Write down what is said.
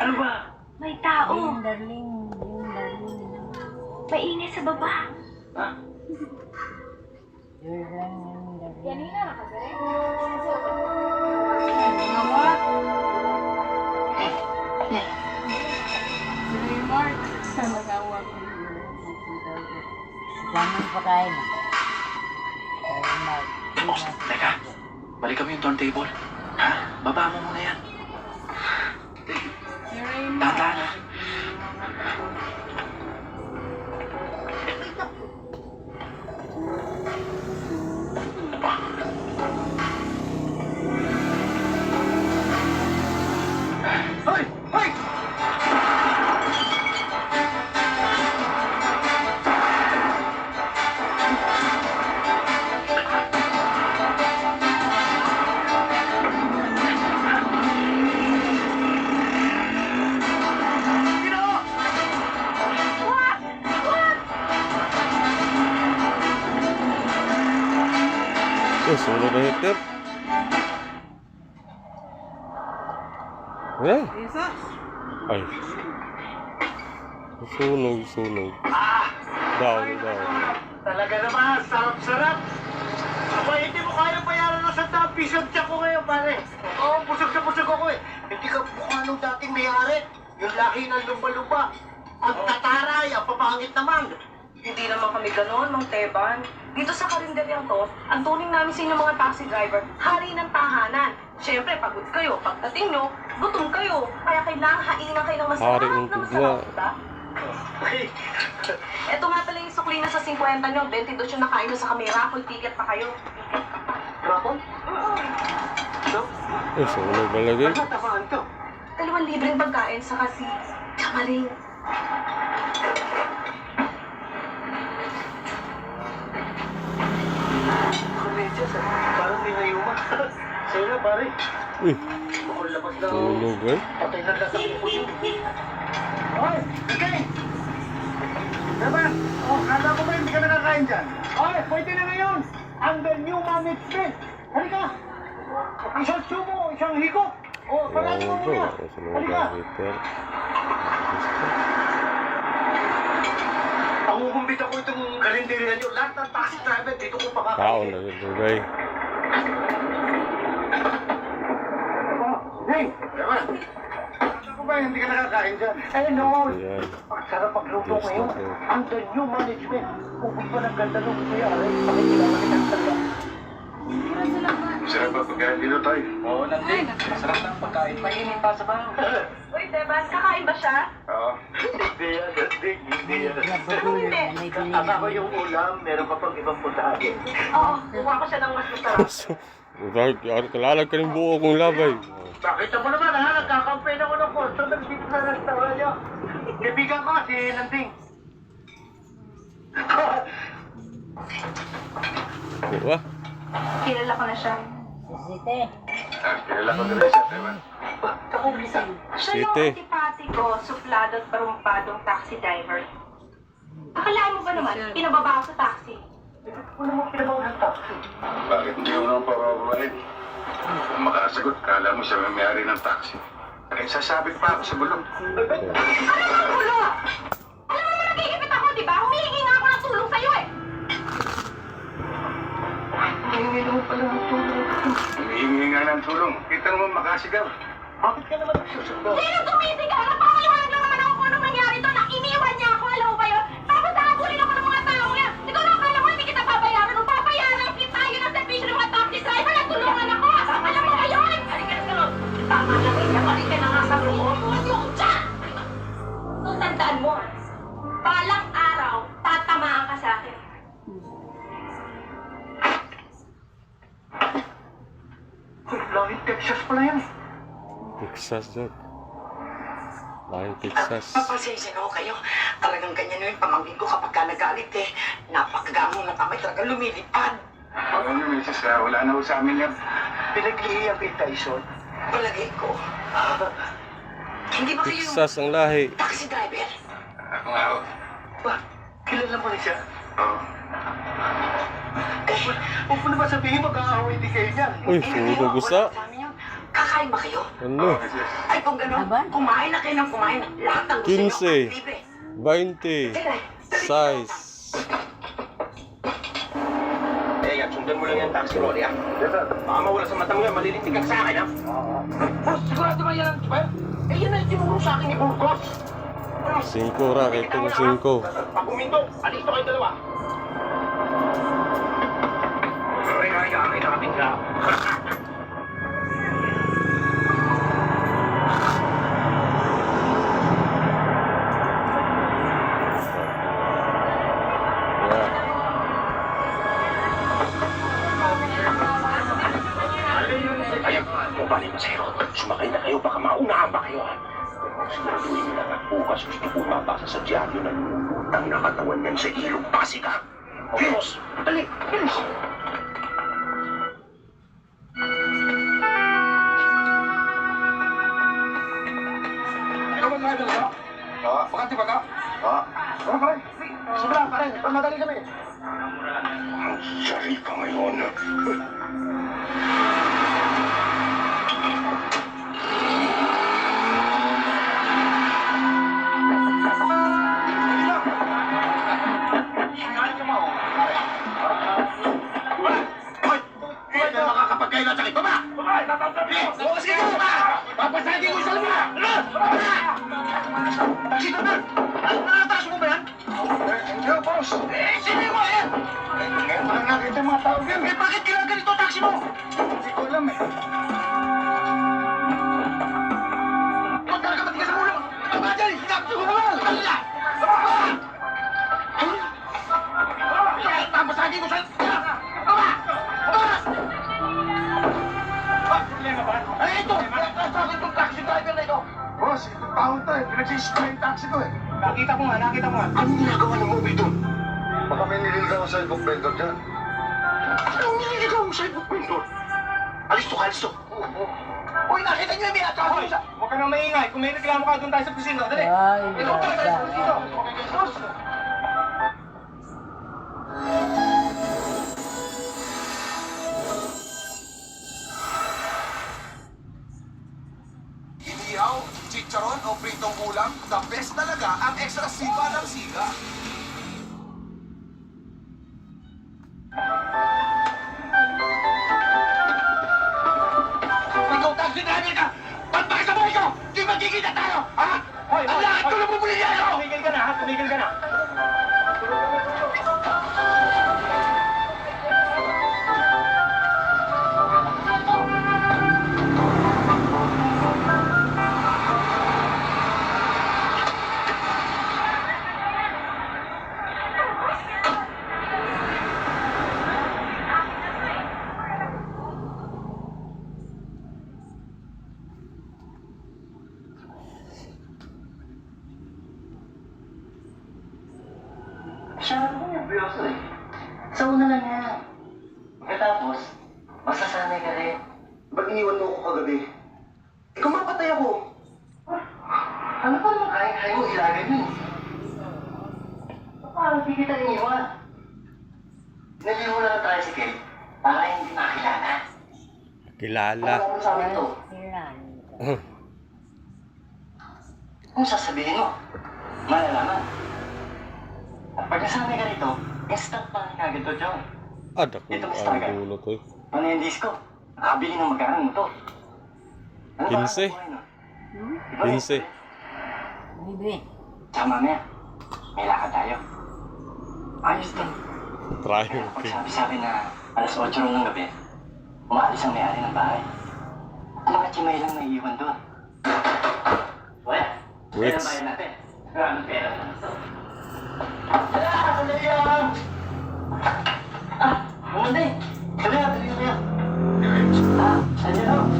Ano ba? May tao. Yung darling, yung darling. Maingay sa baba. Ha? Yung darling. Kanina nakagaling. Jangan pakain. Kaya mag. Oh, teka. Balikan mo yung turntable. Ha? Baba mo muna yan. Tata na. Oh, sunog na Hitler. Eh? Ay. Sunog, sunog. Down, down. Talaga naman, sarap-sarap. Aba, hindi mo kaya bayaran ng sandang piso tiyak ko ngayon, pare. Oo, busog na busog ako eh. Hindi ka mukha nung dating may-ari. Yung laki ng lumba-lumba. Ang tataray, ang papangit naman. Hindi naman kami gano'n, Mang Teban. Dito sa karinderyang to, ang tuning namin sa inyong mga taxi driver, hari ng tahanan. Siyempre, pagod kayo. Pagdating nyo, gutom kayo. Kaya kailangan hainan kayo ng masarap Hari ng na masarap, diba? Ito nga pala yung sukli na sa 50 nyo, 22 yung nakain nyo sa kamera, full ticket pa kayo. Rapon? No? Eh, sunog na lagi. Ano tamaan to? Dalawang libreng pagkain sa kasi kamaring. Pare. Uy, sunog eh. Patay na lang sa puso. Hoy! Okay! Diba? Oh, kala ko ba hindi ka nakakain dyan? Hoy, pwede na ngayon! Under new management! Halika! Isang sumo, isang higop! Oh, parang mo muna! Halika! Pangukumbit ako itong karinderya nyo. Lahat ng taxi driver dito ko Tao pakakain. na yun, Duray. Oh, hey! Kala ko ba hindi ka nakakain dyan? Eh, no! Ayan. Ang sarap magluto Yes, ngayon. new management. Kung gusto ng ganda nung kuya, ay pakikilala kitang tanda. Sarap ba pagkain dito tayo? Oo, nandun. Sarap ng pagkain. Mainit pa sa. Uy, Teban, kakain ba siya? Oo. Hindi yan, hindi, hindi yan. Na ko yung ulam, meron ka pang ibang putahe. Oo, kuha ko siya ng mas masarap. Dahil kalalag ka ng buo kong labay. Bakit mo naman ha, nagkakampaign ako ng customer dito sa restaurant niyo. Kaibigan ko si Nanding. Diba? Kilala ko na siya. Sisite. Kilala ko rin siya, diba? Kakumisa. Siya yung antipati ko, suplado at barumpadong taxi driver. Akalaan mo ba naman, pinababa ako sa taxi? Ano mo pinabawal ng taxi? Bakit hindi mo naman pababain? Kung makasagot, kala mo siya may may-ari ng taxi. Kaya sasabit pa ako sa bulong. Ano naman ulo? Alam mo nagigipit ako, di ba? Humihingi nga ako ng tulong sa'yo eh. Hindi naman pala ng tulong. Humihingi nga ng tulong. Kita naman makasigaw. Bakit ka naman nagsusundo? Sino tumisigaw? Napapaliwanag Texas pala yan. Texas dyan. Laking Texas. Papasensya na ho kayo. Talagang ganyan yung pamangkin ko kapag ka nagalit eh. Napakagamo ng kamay talagang lumilipad. Alam niyo, misis, ah, wala na ho sa amin yan. Pinaglihiyan kay Tyson. Palagay ko. Hindi ba kayo yung Texas ang lahi. taxi driver? Ako nga ho. Ba, kilala mo rin siya? Oo. Huwag mo- naman sabihin mag-aaway din kayo niyan. Uy, hindi amin yun. Kakain ba kayo? Ano? Ay, kung gano'n, kumain na kayo ng kumain. Lahat ng gusto nyo, 15. libre. 20. Sige, Size. Eh, yan, sundan mo lang yan, taxi rolly, ah. Baka mawala sa mata mo yan, malilintig ka sa akin, ah. Boss, sigurado ba yan ang chofer? Eh, yan ang tinuro sa akin ni Burgos. 5 ra, ito na 5. Pag uminto, alis to kayo dalawa. Nakating ka. Ayan, kung bali masero, sumakay na kayo, pa kayo, ha? Siguraduhin nyo lang at bukas gusto ko mabasa sa dyaryo na lulutang na katawan yan sa ilong? O, boss, dali, bilis. Driver ka? Oo. Bakante ba ka? Oo. Oo, pare. Sobra, pare. Madali kami. Ang sari ka ngayon. Sino ba? Ano nataas mo ba yan? Hindi, boss. Eh, sino mo yan? Ngayon pa lang nakita mga tao yan. Eh, bakit ginaganito ang taxi mo? Hindi ko alam eh. Huwag ka nakapatigas sa ulo! Tama dyan! Hinapto ko naman! Eh, ko sa... Pinagsisipin yung taxi ko eh. Nakita ko nga, nakita ko nga. Anong ginagawa ng movie doon? Baka may nililigaw sa ibang vendor dyan. Anong nililigaw sa ibang vendor? Alis to, alis to. Uy, nakita niyo yung may atawa sa... Huwag ka nang maingay. Kung may reklamo ka, doon tayo sa kusina. Dali. Ay, Ikaw tayo tayo sa kusina. ganda. Boss. O pritong ulam, the best talaga ang extra sipa ng siga. Ikaw, taxi driver ka! Ba't ba sa buhay ko? Di magkikita tayo, ha? Hoy, Ang hoy, lahat ko na bubuli niya ako! Tumigil ka na ha. Tumigil ka na. Siya ako nervyoso eh. Sa una lang yan. Pagkatapos, masasanay ka rin. Ba't iniwan mo ako kagabi? Ikaw mapatay ako. Ano pa naman kaya-kaya mo ilagay yun? Paano di kita iniwan? Naliho na ng tricycle para hindi makilala. Kilala. Wala mo sa amin to. Kailan? Kung sasabihin mo, malalaman. At pag nasanay ka rito, instant pa rin kagad to, John. Ah, dako. Ang dulo to eh. Ano yung disco? Nakabili ng magkano mo to? Ano ba 15. ang nun? Iba yun. 15. Bibi. Tsaka mamaya, may lakad tayo. Ayos to. Try Kaya okay. pag sabi sa akin na alas 8 rin ng gabi, umaalis ang may-ari ng bahay. At mga chimay lang naiiwan doon. Well, Wits. bayan natin? Maraming pera naman to. Ah, muna eh. Dali na, dali na. Ah, ano na?